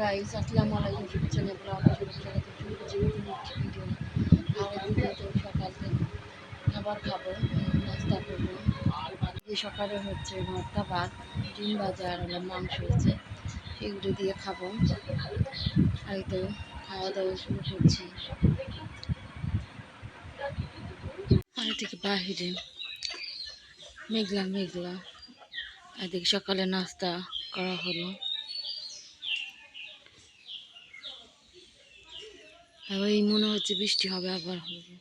Guys আসসালামু আলাইকুম আর এদিকে তো সকাল থেকে খাবার খাব, নাস্তা করব। এই সকালে হচ্ছে ভর্তা ভাত, ডিম ভাজা আর মাংস হয়েছে, এগুলো দিয়ে খাব। আর তো খাওয়া দাওয়া শুরু করছি। আর থেকে বাহিরে মেঘলা মেঘলা। এদিকে সকালে নাস্তা করা হলো। আর এই মনে হচ্ছে বৃষ্টি হবে আবার হবে।